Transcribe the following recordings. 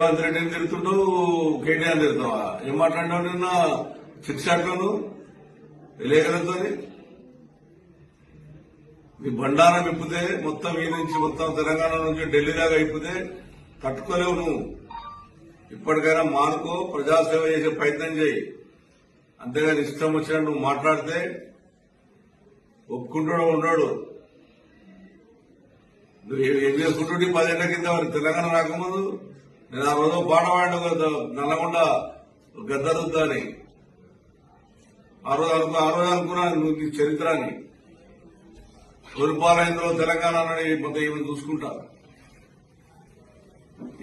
రేవంత్ రెడ్డిని తిరుగుతుంటావు కేటీఆర్ తిరుగుతావా ఏం మాట్లాడినావు నిన్న? సిక్స్ షాట్లను విలేకరులతో నీ బండారం ఇప్పితే మొత్తం ఈ నుంచి మొత్తం తెలంగాణ నుంచి ఢిల్లీ దాకా ఇప్పితే తట్టుకోలేవు నువ్వు. ఇప్పటికైనా మానుకో ప్రజాసేవ చేసే ప్రయత్నం చేయి. అంతేగాని ఇష్టం వచ్చినట్టు నువ్వు మాట్లాడితే ఒప్పుకుంటాడు ఉన్నాడు నువ్వు ఏం- ఏం చేసుకుంటుంటే పదేళ్ళ కింద మరి తెలంగాణ రాకముందు? నేను ఆ రోజు పాట పాడిన నల్లగొండ గద్దరుద్దని. అని ఆ రోజు అనుకు ఆ రోజు అనుకున్నాను నువ్వు నీ చరిత్ర అని తూర్పాలైందో తెలంగాణ అని మొత్తం ఈమె చూసుకుంటా.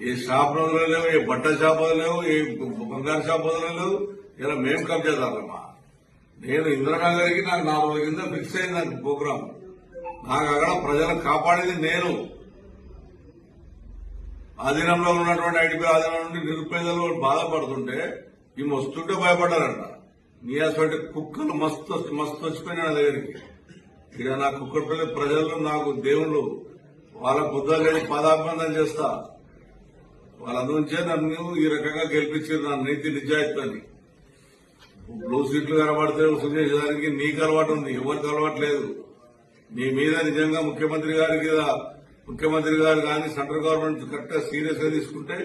ఏ షాప్ రోజులు లేవు ఏ బట్ట షాప్ లేవు ఏ బంగారు షాప్ లేవు. ఇలా మేము కబ్జాదారమ్మా నేను ఇంద్రనగర్కి నాకు నాలుగు కింద ఫిక్స్ అయింది నాకు ప్రోగ్రాం నాకు అక్కడ ప్రజలను కాపాడేది నేను. ఆధీనంలో ఉన్నటువంటి ఐటీపీ ఆధీనం నుండి నిరుపేదలు బాధపడుతుంటే ఈ వస్తుంటే భయపడ్డారంట. నీ అసలు కుక్కలు మస్తు మస్తు వచ్చిపోయినా దగ్గరికి. ఇక్కడ నా కుక్కడపల్లి ప్రజలు నాకు దేవుళ్ళు. వాళ్ళ బుద్ధలేని పదాభివందన చేస్తా. వాళ్ళ నుంచే నన్ను ఈ రకంగా గెలిపించారు నా నీతి నిజాయితీని బ్లూ సీట్లు కనబడితే వసూలు చేసేదానికి నీకు అలవాటు ఉంది ఎవరికి అలవాటు లేదు. నీ మీద నిజంగా ముఖ్యమంత్రి గారికి ముఖ్యమంత్రి గారు కానీ సెంట్రల్ గవర్నమెంట్ కరెక్ట్గా సీరియస్గా తీసుకుంటే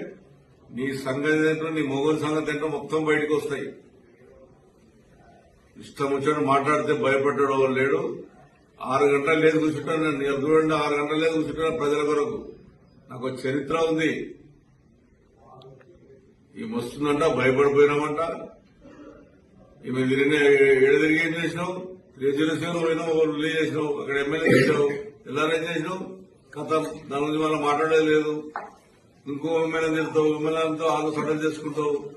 నీ సంగతి ఏంటో నీ మొగోలు సంగతి ఏంటో మొత్తం బయటకు వస్తాయి. ఇష్టం వచ్చాడు మాట్లాడితే భయపడ్డాడు ఎవరు లేడు. ఆరు గంటలు లేదు కూర్చుంటాను నేను. ఇవాళ చూడండి ఆరు గంటలు లేదు కూర్చుంటాను ప్రజల కొరకు. నాకు చరిత్ర ఉంది. ఈమె వస్తుందంట భయపడిపోయినామంట. ఈమె తిరిగిన ఏడు తిరిగి ఏం చేసినావు రిజర్వేషన్ పోయినావు? రిలీజ్ చేసినావు? అక్కడ ఎమ్మెల్యే చేసినావు? ఎలా ఏం చేసినావు? కథ దాని గురించి మనం మాట్లాడేది లేదు. ఇంకో ఎమ్మెల్యే తిరుగుతావు ఎమ్మెల్యేలతో ఆలోచన చేసుకుంటావు.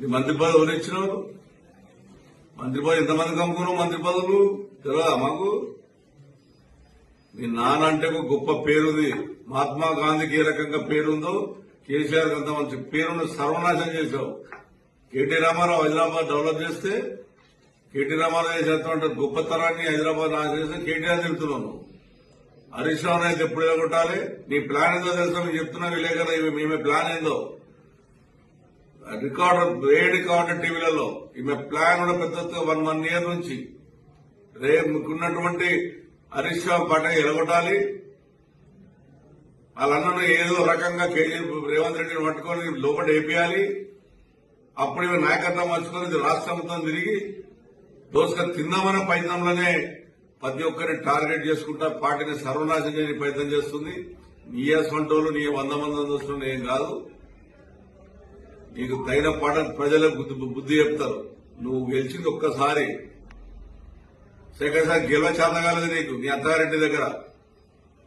నీ మంత్రి పదవి ఎవరు ఇచ్చినావు మంత్రి పదవి ఎంతమంది కమ్ముకున్నావు మంత్రి పదవులు? తెలియదా మాకు? మీ నాన్న అంటే ఒక గొప్ప పేరుంది. మహాత్మా గాంధీకి ఏ రకంగా పేరుందో కేసీఆర్ అంత మంచి పేరును సర్వనాశనం చేశావు. కేటీ రామారావు హైదరాబాద్ డెవలప్ చేస్తే కేటీ రామారావు చేసేటువంటి గొప్పతనాన్ని హైదరాబాద్ నాశనం చేస్తే కేటీఆర్ తిరుగుతున్నాను హరీష్ రావు అయితే ఎప్పుడు ఎలగొట్టాలి? నీ ప్లాన్ ఏందో తెలుసా? మేము చెప్తున్నా విలేకరు ఇవి మేమే ప్లాన్ ఏందో? రికార్డు ఏ రికార్డు టీవీలలో? ఈమె ప్లాన్ కూడా పెద్ద వన్ వన్ ఇయర్ నుంచి. రేపు మీకున్నటువంటి హరీష్ రావు పాట ఎలగొట్టాలి. వాళ్ళందరూ ఏదో రకంగా కేజీ రేవంత్ రెడ్డిని పట్టుకొని లోపల వేపియాలి అప్పుడు నాయకత్వం మర్చుకొని ఇది తిరిగి దోసుకొని తిందామనే ప్రయత్నంలోనే ప్రతి ఒక్కరిని టార్గెట్ చేసుకుంటా పార్టీని సర్వనాశం చేయని ప్రయత్నం చేస్తుంది. నీ వంటోళ్ళు నీ వంద మంది వస్తున్న ఏం కాదు. నీకు తగిన పాట ప్రజలకు బుద్ధి బుద్ధి చెప్తారు. నువ్వు గెలిచింది ఒక్కసారి. సెకండ్ సార్ గెలవ చేతగాలేదు నీకు నీ అత్తారెడ్డి దగ్గర.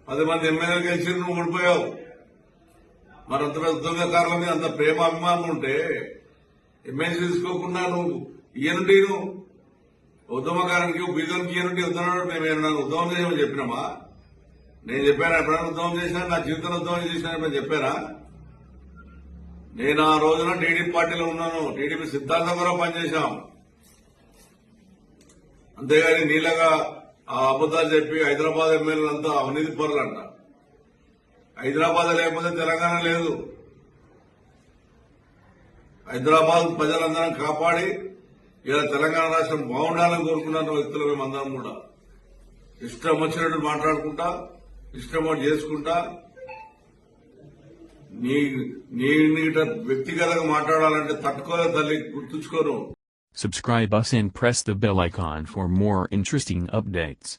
పది మంది ఎమ్మెల్యేలు గెలిచి నువ్వు ఓడిపోయావు. మరి అంత పెద్ద ఉద్యోగకారుల మీద అంత ప్రేమ అభిమానం ఉంటే ఎమ్మెల్సీ తీసుకోకుండా నువ్వు ఈయనుంటే నువ్వు ఉద్యమకారానికి బీజంకి ఇయ్యనుండి ఉద్యమం మేము ఏమన్నా ఉద్యమం చేయమని చెప్పినామా? నేను చెప్పాను? ఎప్పుడైనా ఉద్యమం చేసినా నా జీవితంలో ఉద్యమం చేసినా చెప్పానా? నేను ఆ రోజున టీడీపీ పార్టీలో ఉన్నాను. టీడీపీ సిద్ధాంతం కూడా పనిచేశాం. అంతేగాని నీళ్ళగా ఆ అబద్దాలు చెప్పి హైదరాబాద్ ఎమ్మెల్యేలంతా అవినీతి పరులంట. హైదరాబాద్ లేకపోతే తెలంగాణ లేదు. హైదరాబాద్ ప్రజలందరం కాపాడి ఇలా తెలంగాణ రాష్ట్రం బాగుండాలని కోరుకున్న వ్యక్తులు మేమందరం కూడా ఇష్టం వచ్చినట్టు మాట్లాడుకుంటా ఇష్టం చేసుకుంటా నీ నీ నీట వ్యక్తిగతంగా మాట్లాడాలంటే తట్టుకోలే తల్లి గుర్తుంచుకోను Subscribe us and press the bell icon for more interesting updates.